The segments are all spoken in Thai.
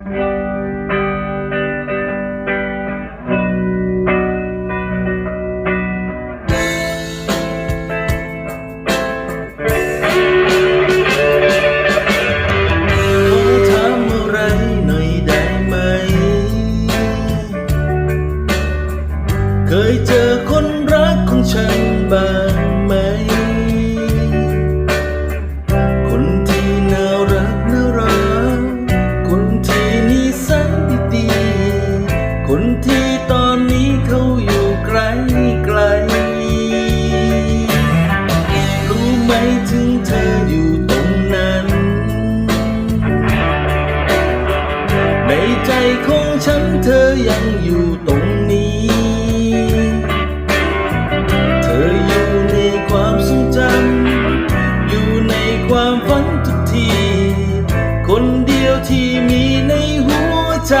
ข อยังอยู่ตรงนี้ เธออยู่ในความทรงจำ อยู่ในความฝันทุกที คนเดียวที่มีในหัวใจ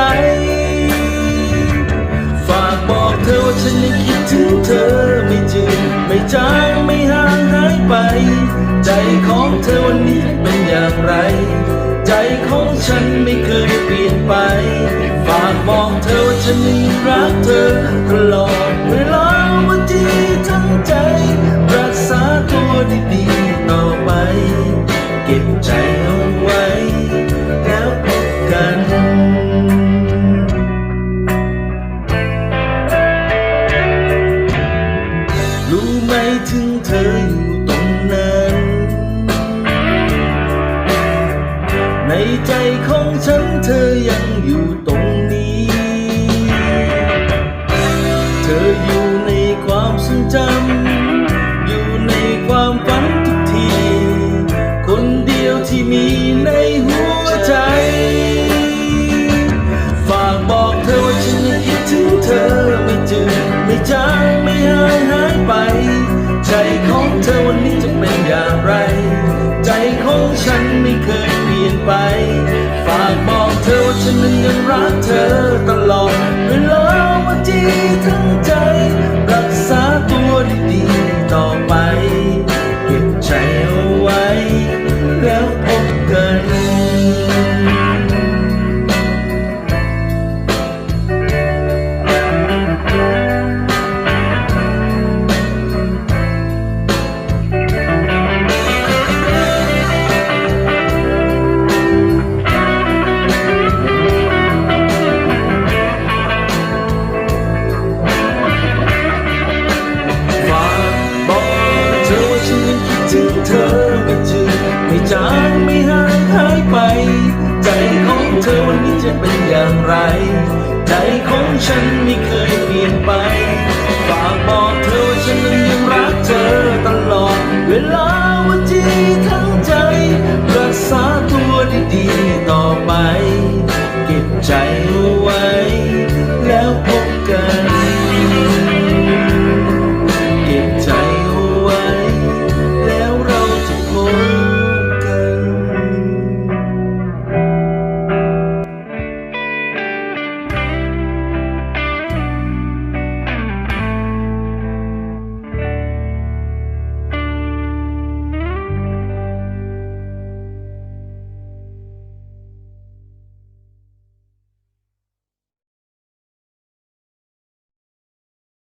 ฝากบอกเธอว่าฉันยังคิดถึงเธอไม่จืดไม่จางไม่ห่างหายไป ใจของเธอวันนี้ อตลอดเวลาวันที่ทั้งใจ รักษาตัวดีๆต่อไป เก็บใจเอาไว้ แล้วพบกันรู้ไหมถึงเธออยู่ตรงนั้น ในใจของฉันเธอยังอยู่ตรง เธอว่าฉันนั้นยังรักเธอ จางไม่ห่างหายไป ใจของเธอวันนี้จะเป็นอย่างไร ใจของฉันไม่เคยเปลี่ยนไป